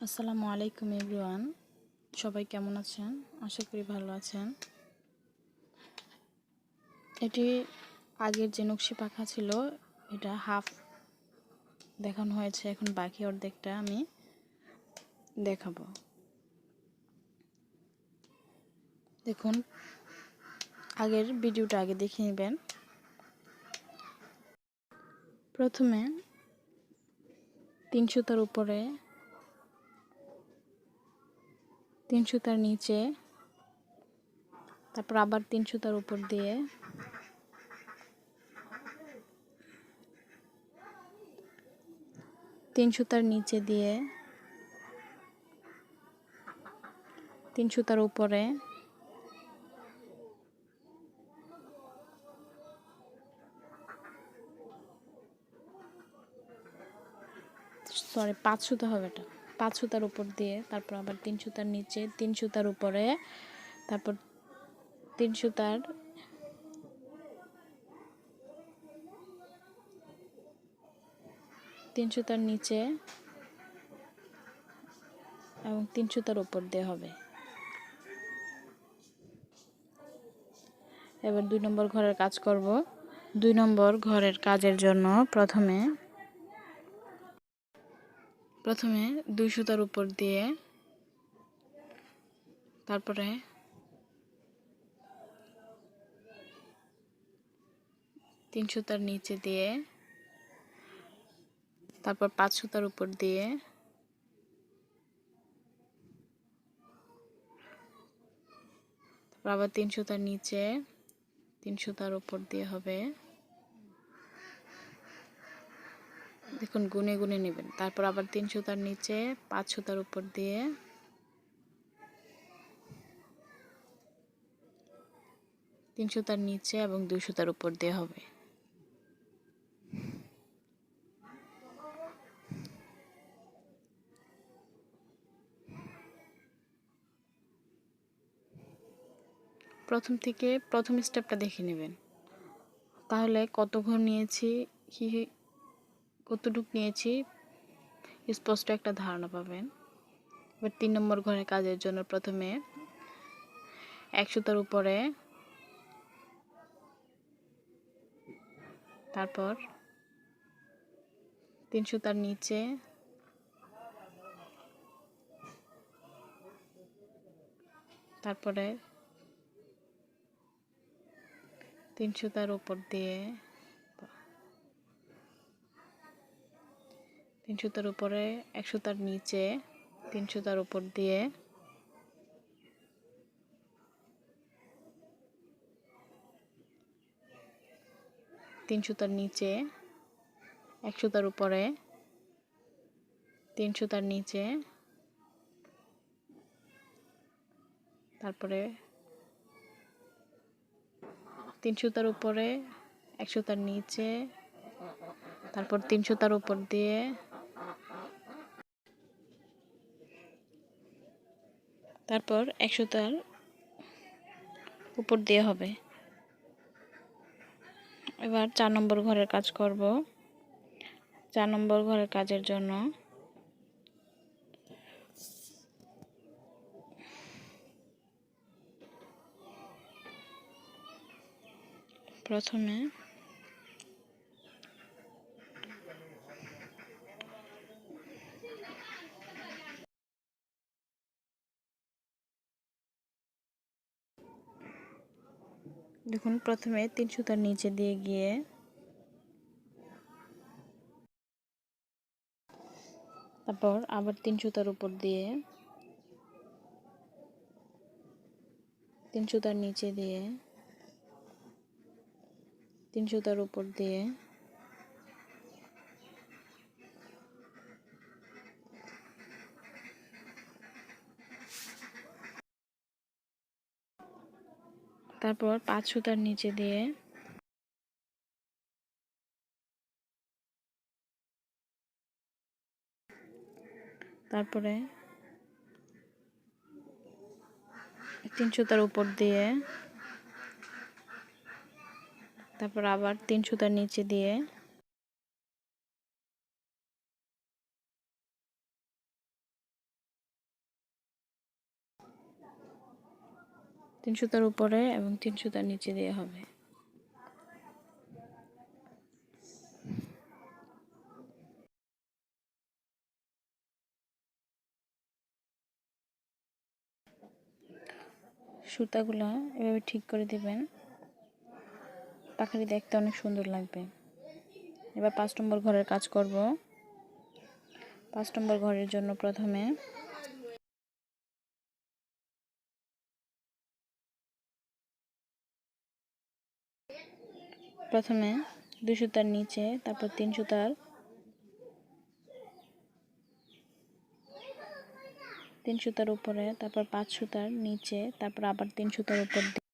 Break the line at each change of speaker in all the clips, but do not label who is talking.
আসসালামু আলাইকুম এভরিওয়ান। সবাই কেমন আছেন? আশা করি ভালো আছেন। এটি আগের যে নকশি পাখা ছিল, এটা হাফ দেখানো হয়েছে। এখন বাকি অর্ধেকটা আমি দেখাবো। দেখুন, আগের ভিডিওটা আগে দেখে নেবেন। প্রথমে তিন সুতার উপরে তিন সুতার নিচে, তারপর আবার তিন সুতার উপর দিয়ে। তিন সুতার নিচে দিয়ে, তিন সুতার উপরে। সরি পাঁচ সুতা হবে এটা। পাঁচ সুতার উপর দিয়ে, তারপর আবার তিন সুতার নিচে, তিন সুতার উপরে, তারপর তিন সুতার তিন সুতার নিচে এবং তিন সুতার উপর দিয়ে হবে। এবার দুই নম্বর ঘরের কাজ করব। দুই নম্বর ঘরের কাজের জন্য প্রথমে প্রথমে দুই সুতার উপর দিয়ে, তারপরে তিন সুতার নিচে দিয়ে, তারপর পাঁচ সুতার উপর দিয়ে আবার তিন সুতার নিচে, তিন সুতার উপর দিয়ে হবে। দেখুন গুনে গুনে নেবেন। তারপর আবার তিন সুতার নিচে পাঁচ সুতার উপর দিয়ে তিন সুতার নিচে এবং দুই সুতার উপর দিয়ে হবে। প্রথম থেকে প্রথম স্টেপটা দেখে নেবেন। তাহলে কত ঘর নিয়েছি? কী কতটুক নিয়েছি, স্পষ্ট একটা ধারণা পাবেন। এবার তিন নম্বর ঘরের কাজের জন্য প্রথমে এক সুতার উপরে তারপর তিন সুতার নিচে তারপরে তিন সুতার উপর দিয়ে তিন সুতার উপরে, এক সুতার নিচে, তিন সুতার উপর দিয়ে। তিন সুতার নিচে, এক সুতার উপরে, তিন সুতার নিচে। তারপরে তিন সুতার উপরে, এক সুতার নিচে, তারপর তিন সুতার উপর দিয়ে তারপর একশো তার উপর দিয়ে হবে। এবার চার নম্বর ঘরের কাজ করব। চার নম্বর ঘরের কাজের জন্য প্রথমে দেখুন, প্রথমে তিন সুতার নিচে দিয়ে গিয়ে তারপর আবার তিন সুতার উপর দিয়ে, তিন সুতার নিচে দিয়ে, তিন সুতার উপর দিয়ে তারপর পাঁচ সুতার নিচে দিয়ে তারপরে তিন সুতার উপর দিয়ে তারপর আবার তিন সুতার নিচে দিয়ে তিন সুতার উপরে এবং তিন সুতার নিচে দিয়ে হবে। সুতাগুলো এভাবে ঠিক করে দিবেন। পাখাটি দেখতে অনেক সুন্দর লাগবে। এবার পাঁচ নম্বর ঘরের কাজ করব। পাঁচ নম্বর ঘরের জন্য প্রথমে প্রথমে দুই সুতার নিচে, তারপর তিন সুতার। তিন সুতার উপরে, তারপর পাঁচ সুতার নিচে, তারপর আবার তিন সুতার উপর দিয়ে,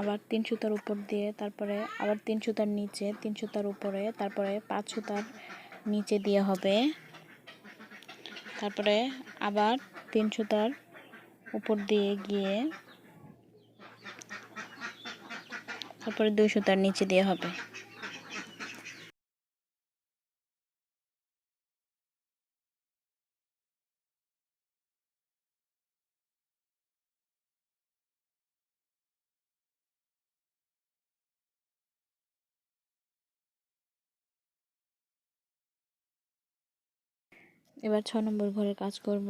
আবার তিন সুতার উপর দিয়ে, তারপরে আবার তিন সুতার নিচে, তিন সুতার উপরে, তারপরে পাঁচ সুতার নিচে দিয়ে হবে। তারপরে আবার তিন সুতার উপর দিয়ে গিয়ে তারপরে দুই সুতার নিচে দিয়ে হবে। এবার ছ নম্বর ঘরে কাজ করব।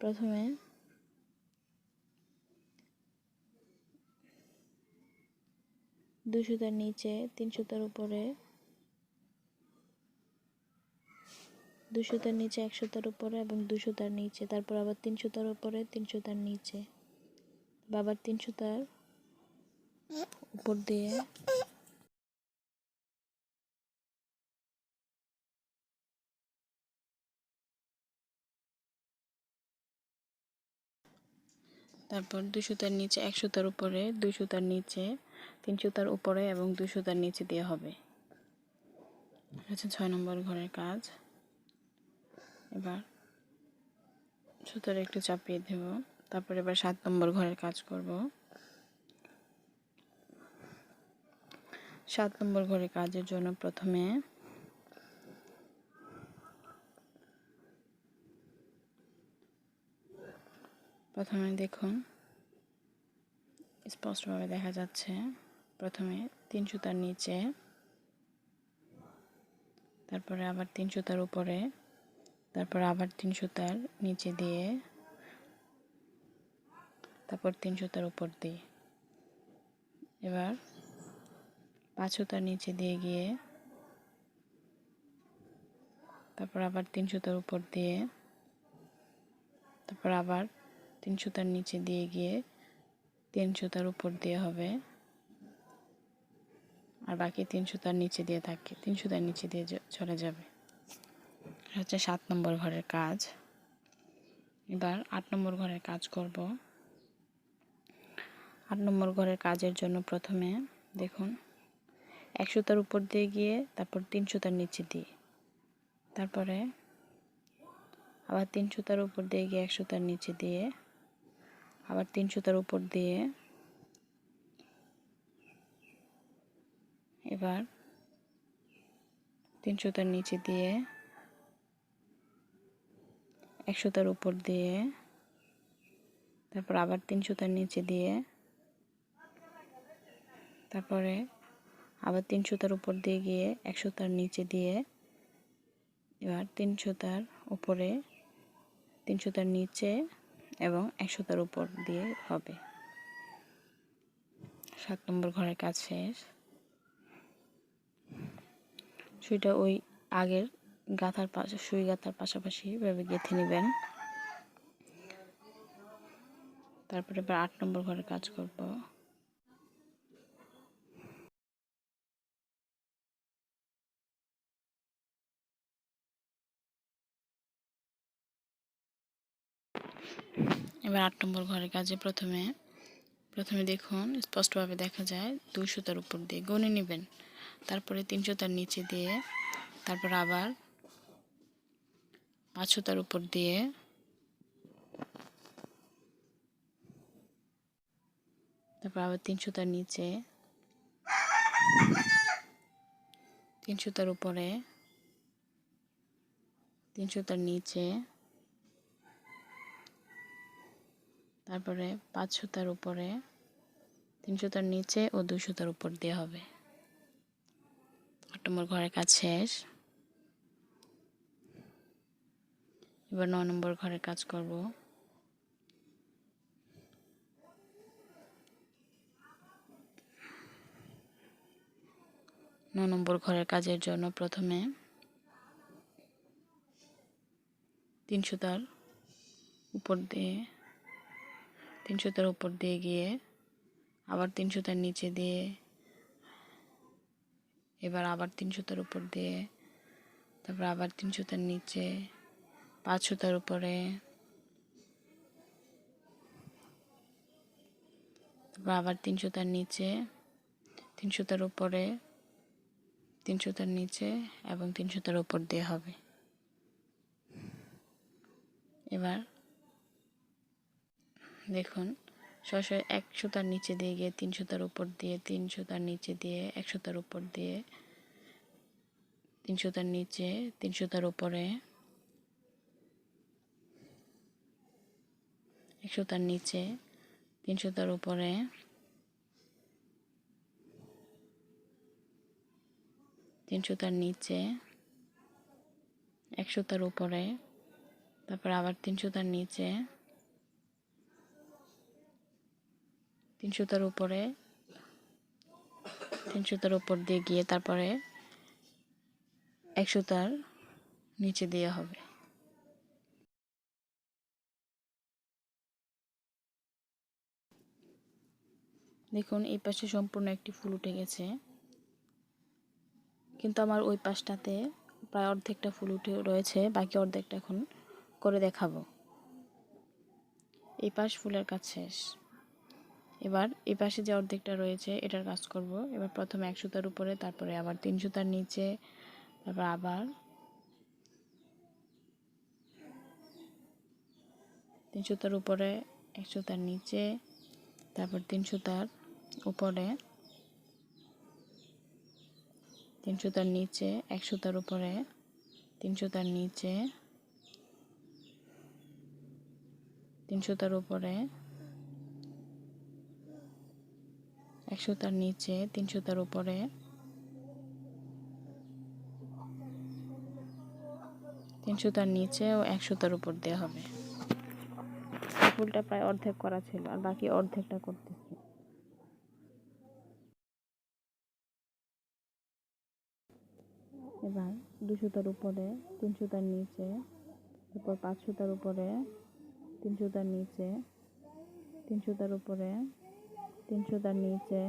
প্রথমে দুই সুতার নিচে তিন সুতার উপরে দুই সুতার নিচে এক সুতার উপরে এবং দুই সুতার নিচে। তারপর আবার তিন সুতার উপরে তিন সুতার নিচে আবার তিন সুতার উপর দিয়ে। তারপর দুই সুতার নিচে এক সুতার উপরে দুই সুতার নিচে। তিন সুতার উপরে এবং দুই সুতার নিচে দিয়ে হবে। ছয় নম্বর ঘরের কাজ। এবার সুতার একটু চাপিয়ে দেব। তারপরে এবার সাত নম্বর ঘরের কাজ করব। সাত নম্বর ঘরের কাজের জন্য প্রথমে প্রথমে দেখুন, স্পষ্টভাবে দেখা যাচ্ছে। প্রথমে তিন সুতার নিচে, তারপরে আবার তিন সুতার উপরে, তারপর আবার তিন সুতার নিচে দিয়ে, তারপর তিন সুতার উপর দিয়ে। এবার পাঁচ সুতার নিচে দিয়ে গিয়ে, তারপর আবার তিন সুতার উপর দিয়ে, তারপর আবার তিন সুতার নিচে দিয়ে গিয়ে তিন সুতার উপর দিয়ে হবে। আর বাকি তিন সুতার নিচে দিয়ে থাকে, তিন সুতার নিচে দিয়ে চলে যাবে। হচ্ছে সাত নম্বর ঘরের কাজ। এবার আট নম্বর ঘরের কাজ করব। আট নম্বর ঘরের কাজের জন্য প্রথমে দেখুন, এক সুতার উপর দিয়ে গিয়ে তারপর তিন সুতার নিচে দিয়ে তারপরে আবার তিন সুতার উপর দিয়ে গিয়ে এক সুতার নিচে দিয়ে, আবার তিন সুতার উপর দিয়ে এবার তিন সুতার নিচে দিয়ে, এক সুতার উপর দিয়ে, তারপর আবার তিন সুতার নিচে দিয়ে, তারপরে আবার তিন সুতার উপর দিয়ে গিয়ে এক সুতার নিচে দিয়ে, এবার তিন সুতার উপরে তিন সুতার নিচে এবং একশো তার উপর দিয়ে হবে। সাত নম্বর ঘরের কাজ শেষ। সুইটা ওই আগের গাথার পাশে সুই গাথার পাশাপাশি এভাবে গেঁথে নেবেন। তারপরে এবার আট নম্বর ঘরে কাজ করব। এবার আট নম্বর ঘরের কাজে প্রথমে প্রথমে দেখুন, স্পষ্টভাবে দেখা যায় দুই সুতার উপর দিয়ে গনে নেবেন। তারপরে তিনশো তার নিচে দিয়ে, তারপর আবার পাঁচ সুতার উপর দিয়ে। তারপর আবার তিন সুতার নিচে। তিন সুতার উপরে। তিনশো তার নিচে। তারপরে পাঁচ সুতার উপরে। তিনশো তার নিচে ও দুই সুতার উপর দিয়ে হবে। নম্বর ঘরের কাজ শেষ। এবার ন নম্বর ঘরের কাজ করব। ন নম্বর ঘরের কাজের জন্য প্রথমে তিন সুতার উপর দিয়ে, তিন সুতার উপর দিয়ে গিয়ে আবার তিন সুতার নিচে দিয়ে এবার আবার তিন সুতার উপর দিয়ে, তারপর আবার তিন সুতার নিচে, পাঁচ সুতার উপরে। তারপর আবার তিন সুতার নিচে, তিন সুতার উপরে, তিন সুতার নিচে এবং তিন সুতার উপর দিয়ে হবে। এবার দেখুন সরাসরি এক সুতার নিচে দিয়ে গিয়ে তিন সুতার উপর দিয়ে, তিন সুতার নিচে দিয়ে এক সুতার উপর দিয়ে, তিন সুতার নিচে, তিন সুতার উপরে, এক সুতার নিচে, তিন সুতার উপরে, তিন সুতার নিচে, এক সুতার উপরে, তারপর আবার তিন সুতার নিচে তিন সুতার উপরে। তিন উপর দিয়ে গিয়ে তারপরে এক সুতার নিচে দেওয়া হবে। দেখুন, এই পাশে সম্পূর্ণ একটি ফুল উঠে গেছে। কিন্তু আমার ওই পাশটাতে প্রায় অর্ধেকটা ফুল উঠে রয়েছে, বাকি অর্ধেকটা এখন করে দেখাবো। এই পাশ ফুলের কাজ শেষ। এবার এই পাশে যে অর্ধেকটা রয়েছে, এটার কাজ করব। এবার প্রথমে এক সুতার উপরে, তারপরে আবার তিন সুতার নিচে, তারপর আবার তিন সুতার উপরে, এক সুতার নিচে, তারপর তিন সুতার উপরে, তিন সুতার নিচে, এক সুতার উপরে, তিন সুতার নিচে, তিন সুতার উপরে এক সুতার নিচে তিন সুতার উপরে। তিন সুতার নিচে ও এক সুতার উপর দেওয়া হবে। ফুলটা প্রায় অর্ধেক করা ছিল, আর বাকি অর্ধেকটা করতেছি। এবার দু সুতার উপরে তিন সুতার নিচে, তারপর পাঁচ সুতার উপরে তিন সুতার নিচে তিন সুতার উপরে তিন সুতার নিচে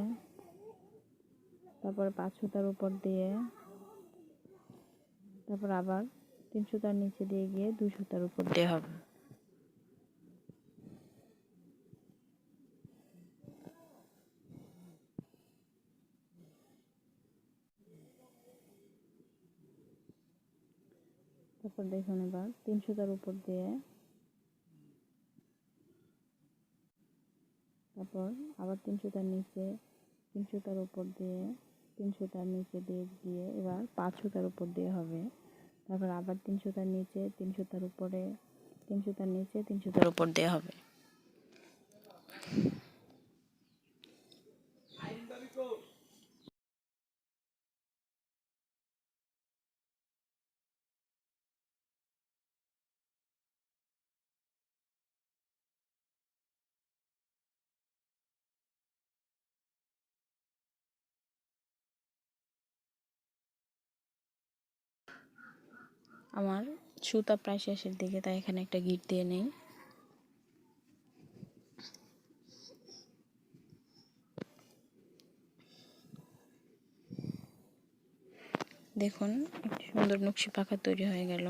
তারপর পাঁচ সুতার উপর দিয়ে তারপর আবার তিন সুতার নিচে দিয়ে গিয়ে দুই সুতার উপর দিয়ে। হবে। তারপর দেখুন এবার তিন সুতার উপর দিয়ে তারপর আবার তিনশোটার নিচে, তিনশোটার উপর দিয়ে, তিনশোটার নিচে দিয়ে দিয়ে এবার পাঁচশোটার উপর দিয়ে হবে। তারপর আবার তিনশোটার নিচে, তিনশোটার উপরে, তিনশোটার নিচে, তিনশোটার উপর দিয়ে হবে। আমার সুতা প্রায় শেষের দিকে, তাই এখানে একটা গিট দিয়ে নেই। দেখুন সুন্দর নকশি পাখা তৈরি হয়ে গেল।